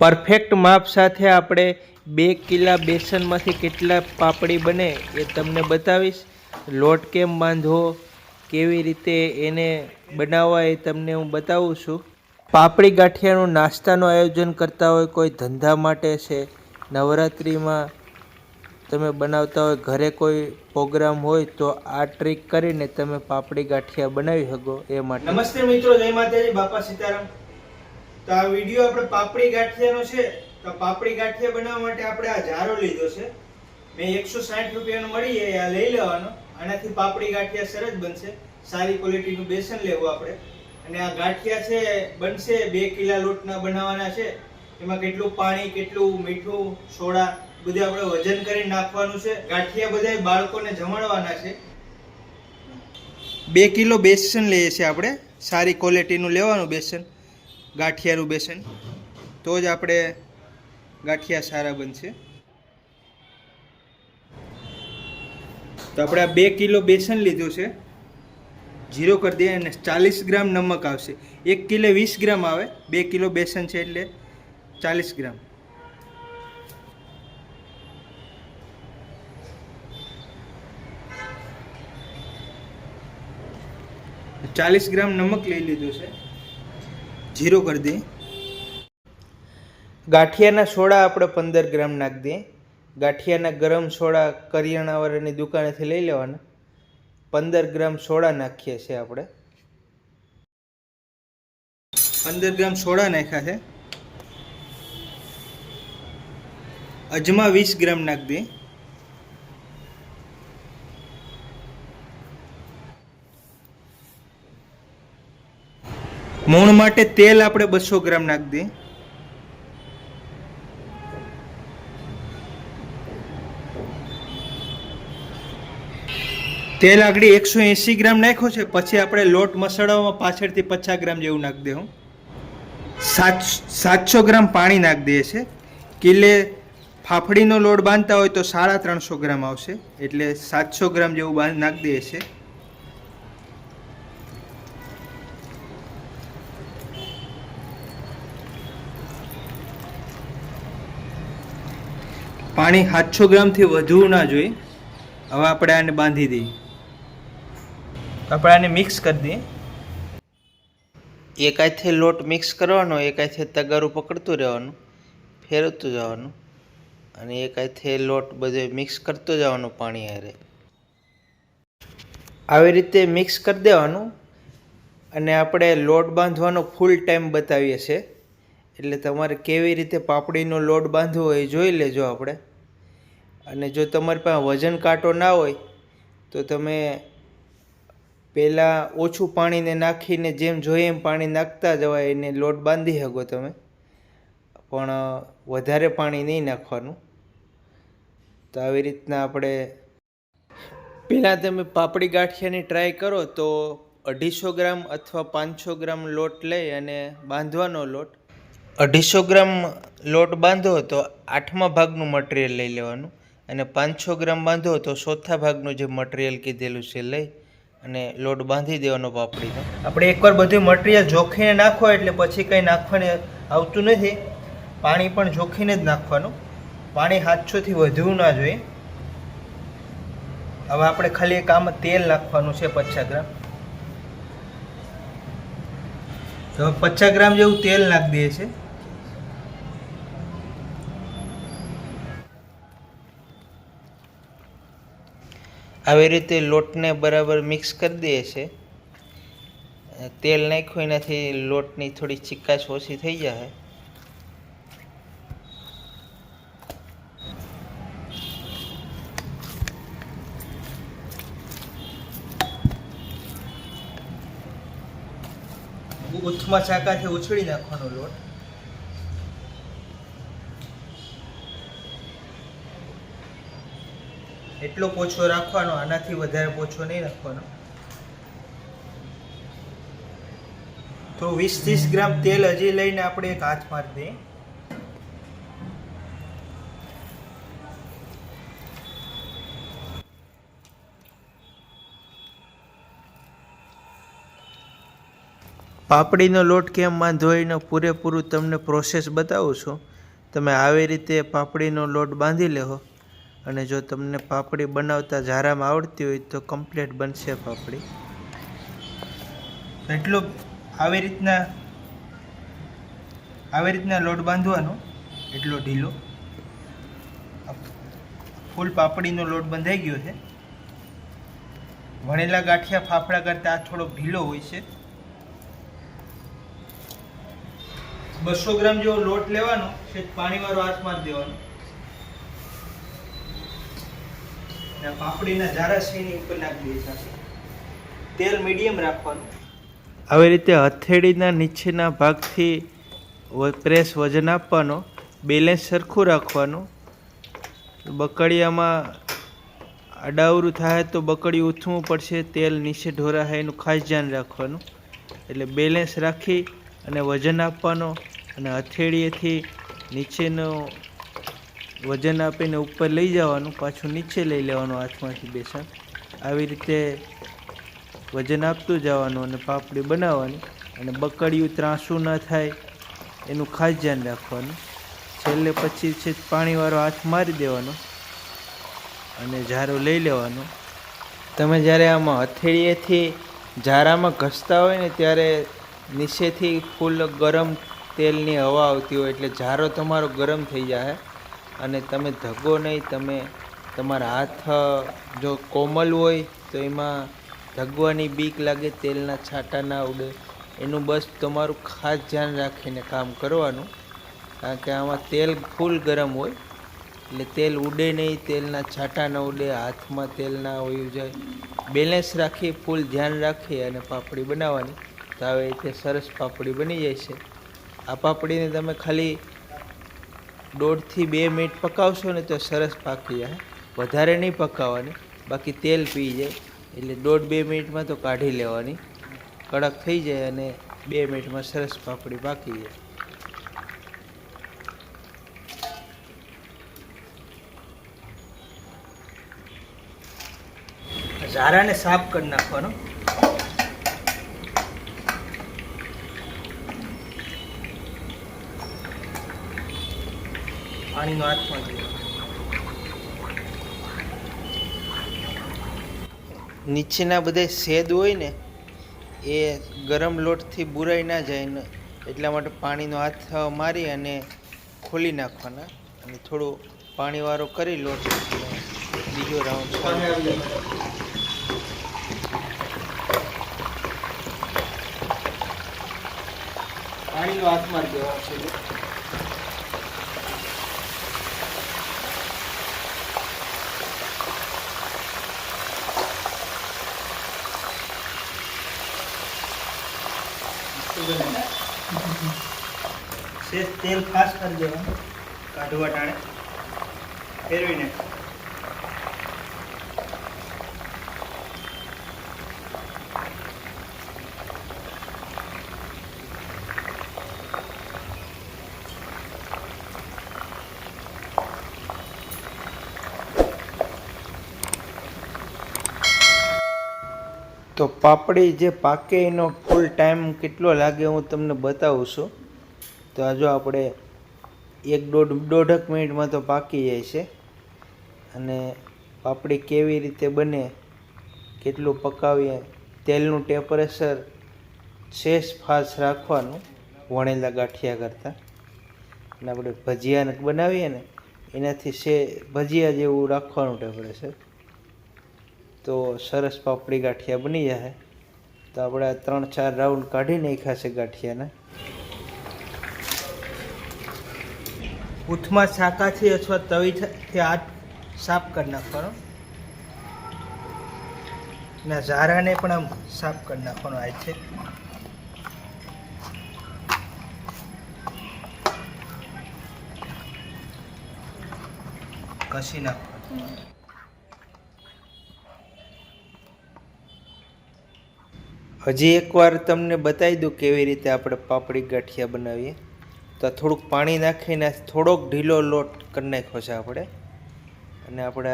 Perfect માપ સાથે આપણે બે કિલા બેસનમાંથી કેટલા પાપડી બને એ તમને બતાવીશ. લોટ કેમ બાંધવો, કેવી રીતે એને બનાવવા એ તમને હું બતાવું છું. પાપડી ગાંઠિયાનું નાસ્તાનું આયોજન કરતા હોય કોઈ ધંધા માટે છે, નવરાત્રિમાં તમે બનાવતા હોય, ઘરે કોઈ પ્રોગ્રામ હોય તો આ ટ્રીક કરીને તમે પાપડી ગાંઠિયા બનાવી શકો એ માટે. નમસ્તે મિત્રો, જય માતાજી, બાપા સીતારામ. તો આ વીડિયો આપણે પાપડી ગાંઠિયાનો છે. તો પાપડી ગાંઠિયા બનાવવા માટે આપણે આ જારો લીધો છે. મેં એકસો સાઠ રૂપિયાનો મળી આ લઈ લેવાનો. આનાથી પાપડી ગાંઠિયા સરસ બનશે. સારી ક્વોલિટીનું બેસન લેવું આપણે. અને આ ગાંઠિયા છે, બનશે બે કિલા લોટના બનાવવાના છે. એમાં કેટલું પાણી, કેટલું મીઠું, સોડા, બધું આપણે વજન કરી નાખવાનું છે. ગાંઠિયા બધા બાળકોને જમાડવાના છે. બે કિલો બેસન લઈએ છીએ આપણે. સારી ક્વોલિટીનું લેવાનું બેસન. ગાંઠિયાનું બેસન. તો જ આપણે ગાંઠિયા સારા બનશે. તો આપણે આ બે કિલો બેસન લીધું છે. જીરો કરી દઈએ અને ચાલીસ ગ્રામ નમક આવશે. એક કિલો વીસ ગ્રામ આવે, બે કિલો બેસન છે એટલે ચાલીસ ગ્રામ. ચાલીસ ગ્રામ નમક લઈ લીધું છે. જીરો કરી દઈએ ગાંઠિયાના સોડા આપણે પંદર ગ્રામ નાખી દઈએ ગાંઠિયાના ગરમ સોડા કરિયાણાવાળાની દુકાનેથી લઈ લેવાના. પંદર ગ્રામ સોડા નાખીએ છીએ આપણે. પંદર ગ્રામ સોડા નાખ્યા છે. અજમા વીસ ગ્રામ નાખી દઈએ મૂણ માટે તેલ આપણે બસો ગ્રામ નાખી દઈએ. તેલ આગળ એકસો એંસી ગ્રામ નાખ્યો છે. પછી આપણે લોટ મસાડવામાં પાછળથી પચાસ ગ્રામ જેવું નાખી દઉં સાત, સાતસો ગ્રામ પાણી નાખી દઈએ છે. કિલે ફાફડીનો લોટ બાંધતા હોય તો સાડા ત્રણસો ગ્રામ આવશે. એટલે સાતસો ગ્રામ જેવું બાંધ નાખી દઈએ છે. પાણી સાતસો ગ્રામથી વધુ ના જોઈએ હવે આપણે આને બાંધી દઈએ. આપણે આને મિક્સ કરી દઈએ. એક હાથે લોટ મિક્સ કરવાનો, એક હાથે તગારું પકડતું રહેવાનું, ફેરવતું જવાનું, અને એક હાથે લોટ બધે મિક્સ કરતો જવાનું પાણી હારે. આવી રીતે મિક્સ કરી દેવાનું, અને આપણે લોટ બાંધવાનો ફૂલ ટાઈમ બતાવીએ છીએ. એટલે તમારે કેવી રીતે પાપડીનો લોટ બાંધવો એ જોઈ લેજો આપણે. અને જો તમારી પાસે વજન કાંટો ના હોય, તો તમે પહેલાં ઓછું પાણીને નાખીને જેમ જોઈએ એમ પાણી નાખતા જવાય, એને લોટ બાંધી શકો તમે. પણ વધારે પાણી નહીં નાખવાનું. તો આવી રીતના આપણે પહેલાં તમે પાપડી ગાંઠિયાની ટ્રાય કરો તો અઢીસો ગ્રામ અથવા પાંચસો ગ્રામ લોટ લઈ અને બાંધવાનો લોટ. અઢીસો ગ્રામ લોટ બાંધો તો આઠમા ભાગનું મટીરિયલ લઈ લેવાનું. અને પાંચસો ગ્રામ બાંધો તો ચોથા ભાગનું જે મટીરિયલ કીધેલું છે, લઈ અને લોટ બાંધી દેવાનો પાપડીનો. આપણે એકવાર બધું મટીરિયલ જોખીને નાખો એટલે પછી કંઈ નાખવાને આવતું નથી. પાણી પણ જોખીને જ નાખવાનું. પાણી હાથસોથી વધુ ના જોઈએ. હવે આપણે ખાલી એક આમાં તેલ નાખવાનું છે પચાસ ગ્રામ. તો પચાસ ગ્રામ જેવું તેલ નાખી દઈએ છે આવી રીતે લોટને બરાબર મિક્સ કરી દઈએ છે. તેલ નાખ્યું, એનાથી લોટની થોડી ચિક્કાશ ઓછી થઈ જાય ઉથમાં ચાકાથી ઉછળી નાખવાનો લોટ. એટલો પોછો રાખવાનો, આનાથી વધારે પોછો નહીં રાખવાનો. તો વીસ, ત્રીસ ગ્રામ તેલ હજી લઈને આપણે એક હાથ મારી દઈએ. પાપડીનો લોટ કેમ બાંધવો એનો પૂરેપૂરું તમને પ્રોસેસ બતાવું છું. તમે આવી રીતે પાપડીનો લોટ બાંધી લેહો. અને જો તમને પાપડી બનાવતા ઝારામાં આવડતી હોય તો કમ્પ્લીટ બનશે પાપડી. એટલું આવી રીતના આવી રીતના લોટ બાંધવાનો, એટલો ઢીલો. ફૂલ પાપડીનો લોટ બંધાઈ ગયો છે. વણેલા ગાંઠિયા ફાફડા કરતાં આ થોડોક ઢીલો હોય છે. બસો ગ્રામ જેવો લોટ લેવાનો છે પાણીવાળો હાથમાં જ દેવાનો. અને પાપડીના જારા ઉપર નાખી દેતા તેલ મીડિયમ રાખવાનું. આવી રીતે હથેળીના નીચેના ભાગથી પ્રેસ વજન આપવાનો બેલેન્સ સરખું રાખવાનું. બકડિયામાં અડાવરું થાય તો બકડી ઉથવું પડશે, તેલ નીચે ઢોરાશે એનું ખાસ ધ્યાન રાખવાનું. એટલે બેલેન્સ રાખી અને વજન આપવાનો અને હથેળીએથી નીચેનો વજન આપીને ઉપર લઈ જવાનું, પાછું નીચે લઈ લેવાનું હાથમાંથી બેસન આવી રીતે વજન આપતું જવાનું અને પાપડી બનાવવાની અને બકડિયું ત્રાંસું ન થાય એનું ખાસ ધ્યાન રાખવાનું. છેલ્લે પછી છે પાણીવાળો હાથ મારી દેવાનો અને ઝારો લઈ લેવાનો. તમે જ્યારે આમાં હથેળીએથી ઝારામાં ઘસતા હોય ને ત્યારે નીચેથી ફૂલ ગરમ તેલની હવા આવતી હોય એટલે ઝારો તમારો ગરમ થઈ જાય અને તમે ધગો નહીં, તમે તમારા હાથ જો કોમલ હોય, તો એમાં ધગવાની બીક લાગે, તેલના છાંટા ના ઉડે. એનું બસ તમારું ખાસ ધ્યાન રાખીને કામ કરવાનું. કારણ કે આમાં તેલ ફૂલ ગરમ હોય, એટલે તેલ ઉડે નહીં, તેલના છાંટા ન ઉડે, હાથમાં તેલ ના હોયું જાય. બેલેન્સ રાખી, ફૂલ ધ્યાન રાખી અને પાપડી બનાવવાની. તો આવી રીતે સરસ પાપડી બની જાય છે. આ પાપડીને તમે ખાલી દોઢથી બે મિનિટ પકાવશો ને તો સરસ પાકી જાય. વધારે નહીં પકાવવાની, બાકી તેલ પી જાય. એટલે દોઢ બે મિનિટમાં તો કાઢી લેવાની. કડક થઈ જાય અને બે મિનિટમાં સરસ પાપડી પાકી જાય. ઝારાને સાફ કરી નાખવાનો. પાણીનો હાથ હાથમાં નીચેના બધા શેદ હોય ને એ ગરમ લોટથી બુરાઈ ના જાય ને એટલા માટે પાણીનો હાથ મારી અને ખોલી નાખવાના. અને થોડું પાણીવાળો કરી લોટ. બીજો રાઉન્ડ પાણીનો હાથ મારી દેવાનો છે. સેજ તેલ ખાસ કરી દેવાનું. કાઢવા ટાણે. ફેરવીને તો પાપડી જે પાકે એનો ફૂલ ટાઈમ કેટલો લાગે હું તમને બતાવું છું. તો આ જો આપણે એક દોઢ, દોઢક મિનિટમાં તો પાકી જાય છે. અને પાપડી કેવી રીતે બને, કેટલું પકાવીએ, તેલનું ટેમ્પરેચર શેષ ફાસ રાખવાનું વણેલા ગાંઠિયા કરતાં. અને આપણે ભજીયાને બનાવીએ ને, એનાથી શે ભજીયા જેવું રાખવાનું ટેમ્પરેચર. તો સરસ પાપડી ગાંઠિયા બની જાય. તો આપણે ત્રણ ચાર રાઉન્ડ કાઢી નાખ્યા છે ગાંઠિયાને. ઉથમાં શાકાથી અથવા તવીથી હાથ સાફ કરી નાખવાનો. ના ઝારાને પણ આમ સાફ કરી નાખવાનો આ છે કસી નાખવાનું. હજી એકવાર તમને બતાવી દઉં કેવી રીતે આપણે પાપડી ગાંઠિયા બનાવીએ. તો થોડુંક પાણી નાખીને થોડોક ઢીલો લોટ કરી નાખ્યો છે આપણે. અને આપણે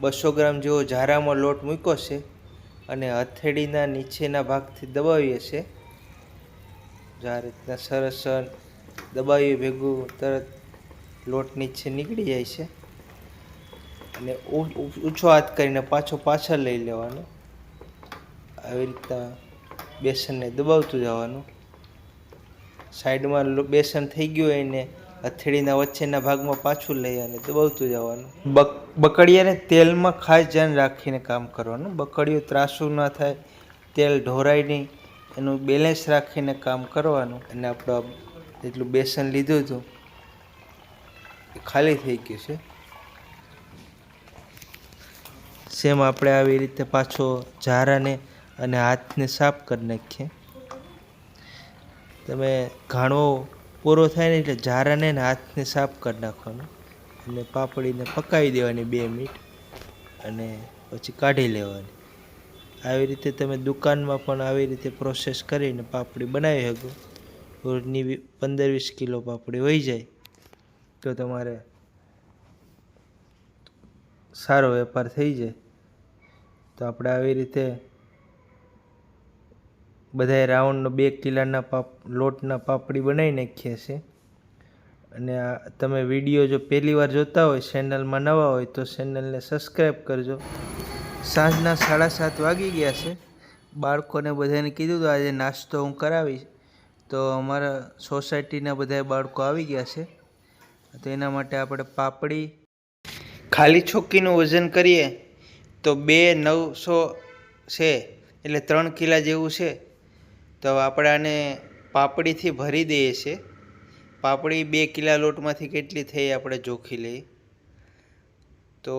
બસો ગ્રામ જેવો ઝારામાં લોટ મૂક્યો છે અને હથેળીના નીચેના ભાગથી દબાવીએ છીએ જો રીતના સરસ દબાવી ભેગું તરત લોટ નીચે નીકળી જાય છે. અને ઊંચો હાથ કરીને પાછો પાછળ લઈ લેવાનો. આવી રીતના બેસનને દબાવતું જવાનું. સાઈડમાં બેસન થઈ ગયું હોય એને હથેળીના વચ્ચેના ભાગમાં પાછું લઈ અને દબાવતું જવાનું. બક, બકડિયાને તેલમાં ખાસ ધ્યાન રાખીને કામ કરવાનું. બકડીયું ત્રાસું ના થાય, તેલ ઢોરાય નહીં, એનું બેલેન્સ રાખીને કામ કરવાનું. અને આપણે જેટલું બેસન લીધું હતું, એ ખાલી થઈ ગયું છે. સેમ આપણે આવી રીતે પાછો ઝારાને અને હાથને સાફ કરી નાખીએ. તમે ઘાણો પૂરો થાય ને એટલે ઝારાને હાથને સાફ કરી નાખવાનું. અને પાપડીને પકાવી દેવાની બે મિનિટ અને પછી કાઢી લેવાની. આવી રીતે તમે દુકાનમાં પણ આવી રીતે પ્રોસેસ કરીને પાપડી બનાવી શકો. રોજની પંદર વીસ કિલો પાપડી વહી જાય તો તમારે સારો વેપાર થઈ જાય. તો આપણે આવી રીતે બધાય રાઉન્ડનો બે કિલાના પાપ, લોટના પાપડી બનાવી નાખીએ છીએ અને તમે વીડિયો જો પહેલી વાર જોતા હોય, ચેનલમાં નવા હોય, તો ચેનલને સબસ્ક્રાઈબ કરજો. સાંજના સાડા સાત વાગી ગયા છે. બાળકોને બધાને કીધું તો આજે નાસ્તો હું કરાવીશ. તો અમારા સોસાયટીના બધા બાળકો આવી ગયા છે. તો એના માટે આપણે પાપડી ખાલી છોકીનું વજન કરીએ તો બે નવસો છે. એટલે ત્રણ કિલા જેવું છે. તો આપણે આને પાપડીથી ભરી દઈએ છીએ. પાપડી બે કિલા લોટમાંથી કેટલી થઈ આપણે જોખી લઈએ. તો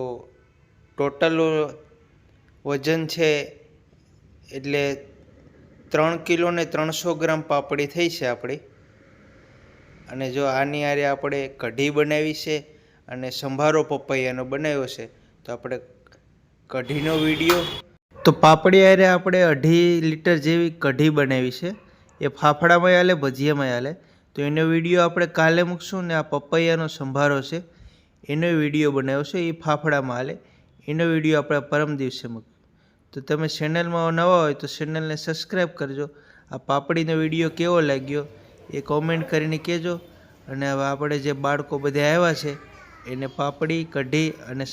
ટોટલ વજન છે એટલે ત્રણ કિલો ને ત્રણસો ગ્રામ પાપડી થઈ છે આપણી. અને જો આની આરે આપણે કઢી બનાવી છે અને સંભારો પપૈયાનો બનાવ્યો છે, તો આપણે કઢીનો વીડિયો તો પાપડી આરે આપણે અઢી લીટર જેવી કઢી બનાવી છે. એ ફાફડામાં હાલે, ભજીયામાં હાલે. તો એનો વીડિયો આપણે કાલે મૂકશું ને આ પપૈયાનો સંભારો છે. એનો વીડિયો બનાવ્યો છે, એ ફાફડામાં હાલે. એનો વીડિયો આપણે પરમ દિવસે મૂક તો તમે ચેનલમાં નવા હોય તો ચેનલને સબસ્ક્રાઈબ કરજો. આ પાપડીનો વીડિયો કેવો લાગ્યો એ કોમેન્ટ કરીને કહેજો. અને હવે આપણે જે બાળકો બધા આવ્યા છે, એને પાપડી, કઢી અને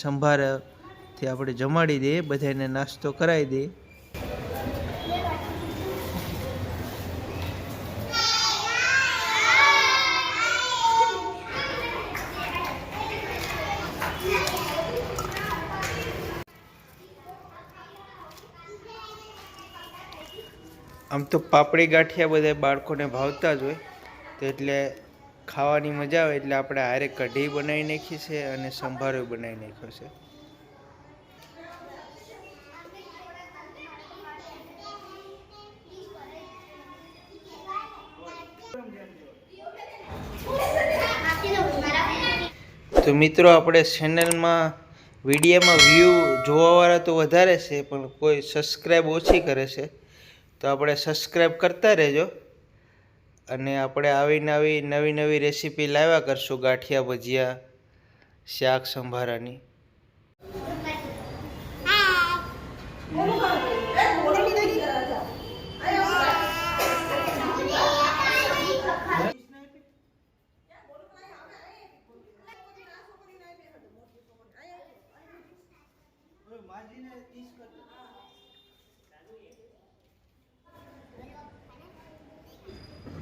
સંભારથી આપણે જમાડી દઈએ બધાને નાસ્તો કરાવી દઈએ. આમ તો પાપડી ગાંઠિયા બધા બાળકોને ભાવતા જ હોય, તો એટલે ખાવાની મજા આવે, એટલે આપણે હારે કઢી બનાવી નાખી છે અને સંભારો બનાવી નાખ્યો છે. તો મિત્રો, આપણે ચેનલમાં વિડીયોમાં વ્યૂ જોવાવાળા તો વધારે છે, પણ કોઈ સબસ્ક્રાઈબ ઓછી કરે છે, તો આપણે સબસ્ક્રાઈબ કરતા રહેજો. અને આપણે આવી નવી નવી રેસીપી લાવ્યા કરશું, ગાંઠિયા ભજીયા, શાક સંભારાની.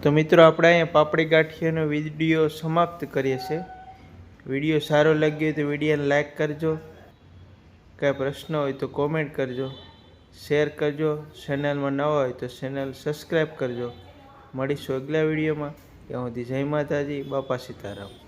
તો મિત્રો, આપણે અહીંયા પાપડી ગાંઠિયાનો વીડિયો સમાપ્ત કરીએ છીએ. વીડિયો સારો લાગ્યો હોય તો વિડીયોને લાઇક કરજો. કાંઈ પ્રશ્ન હોય તો કોમેન્ટ કરજો. શેર કરજો. ચેનલમાં નવા હોય તો ચેનલ સબસ્ક્રાઈબ કરજો. મળીશું અગલા વિડીયોમાં. ત્યાં સુધી જય માતાજી. બાપા સીતારામ.